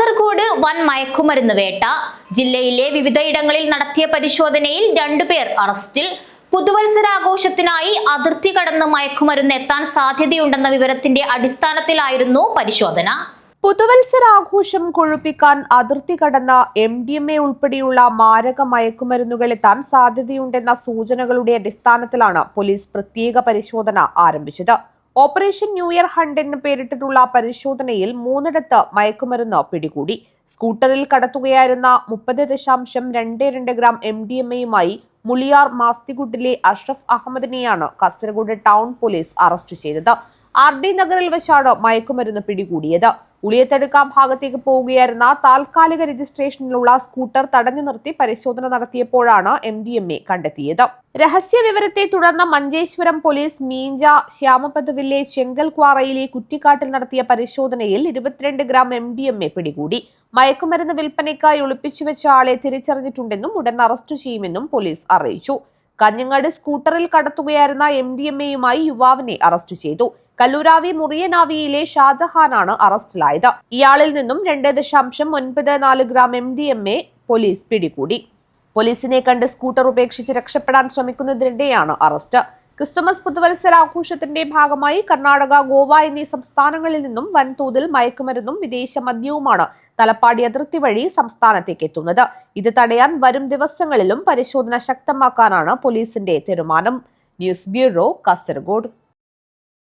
കാസർഗോഡ് വൻ മയക്കുമരുന്ന് വേട്ട. ജില്ലയിലെ വിവിധയിടങ്ങളിൽ നടത്തിയ പരിശോധനയിൽ രണ്ടുപേർ അറസ്റ്റിൽ. പുതുവത്സരാഘോഷത്തിനായി അതിർത്തി കടന്ന് മയക്കുമരുന്ന് എത്താൻ സാധ്യതയുണ്ടെന്ന വിവരത്തിന്റെ അടിസ്ഥാനത്തിലായിരുന്നു പരിശോധന. പുതുവത്സരാഘോഷം കൊഴുപ്പിക്കാൻ അതിർത്തി കടന്ന എം ഡി എം എ ഉൾപ്പെടെയുള്ള മാരക മയക്കുമരുന്നുകൾ എത്താൻ സാധ്യതയുണ്ടെന്ന സൂചനകളുടെ അടിസ്ഥാനത്തിലാണ് പോലീസ് പ്രത്യേക പരിശോധന ആരംഭിച്ചത്. ഓപ്പറേഷൻ ന്യൂ ഇയർ ഹണ്ട് എന്ന് പേരിട്ടിട്ടുള്ള പരിശോധനയിൽ മൂന്നിടത്ത് മയക്കുമരുന്ന് പിടികൂടി. സ്കൂട്ടറിൽ കടത്തുകയായിരുന്ന മുപ്പത് ദശാംശം രണ്ട് രണ്ട് ഗ്രാം എം ഡി എം എയുമായി മുളിയാർ മാസ്തികുട്ടിലെ അഷ്റഫ് അഹമ്മദിനെയാണ് കാസർഗോഡ് ടൗൺ പോലീസ് അറസ്റ്റ് ചെയ്തത്. ആർ ഡി നഗറിൽ വെച്ചാണ് മയക്കുമരുന്ന് പിടികൂടിയത്. ഉളിയത്തടുക്ക ഭാഗത്തേക്ക് പോവുകയായിരുന്ന താൽക്കാലിക രജിസ്ട്രേഷനിലുള്ള സ്കൂട്ടർ തടഞ്ഞു നിർത്തി പരിശോധന നടത്തിയപ്പോഴാണ് എം ഡി എം എ കണ്ടെത്തിയത്. രഹസ്യ വിവരത്തെ തുടർന്ന് മഞ്ചേശ്വരം പോലീസ് മീഞ്ച ശ്യാമപദവിലെ ചെങ്കൽക്വാറയിലെ കുറ്റിക്കാട്ടിൽ നടത്തിയ പരിശോധനയിൽ ഇരുപത്തിരണ്ട് gram M D M A പിടികൂടി. മയക്കുമരുന്ന് വിൽപ്പനയ്ക്കായി ഒളിപ്പിച്ചു വെച്ച ആളെ തിരിച്ചറിഞ്ഞിട്ടുണ്ടെന്നും ഉടൻ അറസ്റ്റ് ചെയ്യുമെന്നും പോലീസ് അറിയിച്ചു. കഞ്ഞങ്ങാട് സ്കൂട്ടറിൽ കടത്തുകയായിരുന്ന എം ഡി എം എയുമായി യുവാവിനെ അറസ്റ്റ് ചെയ്തു. കല്ലൂരാവി മുറിയനാവിയിലെ ഷാജഹാനാണ് അറസ്റ്റിലായത്. ഇയാളിൽ നിന്നും രണ്ട് ദശാംശം ഒൻപത് നാല് gram M D M A police പിടികൂടി. പോലീസിനെ കണ്ട് സ്കൂട്ടർ ഉപേക്ഷിച്ച് രക്ഷപ്പെടാൻ ശ്രമിക്കുന്നതിനിടെയാണ് അറസ്റ്റ്. ക്രിസ്തുമസ് പുതുവത്സരാഘോഷത്തിന്റെ ഭാഗമായി കർണാടക ഗോവ എന്നീ സംസ്ഥാനങ്ങളിൽ നിന്നും വൻതോതിൽ മയക്കുമരുന്നും വിദേശ മദ്യവുമാണ് തലപ്പാടി അതിർത്തി വഴി സംസ്ഥാനത്തേക്ക് എത്തുന്നത്. ഇത് തടയാൻ വരും ദിവസങ്ങളിലും പരിശോധന ശക്തമാക്കാനാണ് പോലീസിന്റെ തീരുമാനം. News bureau Kasaragod.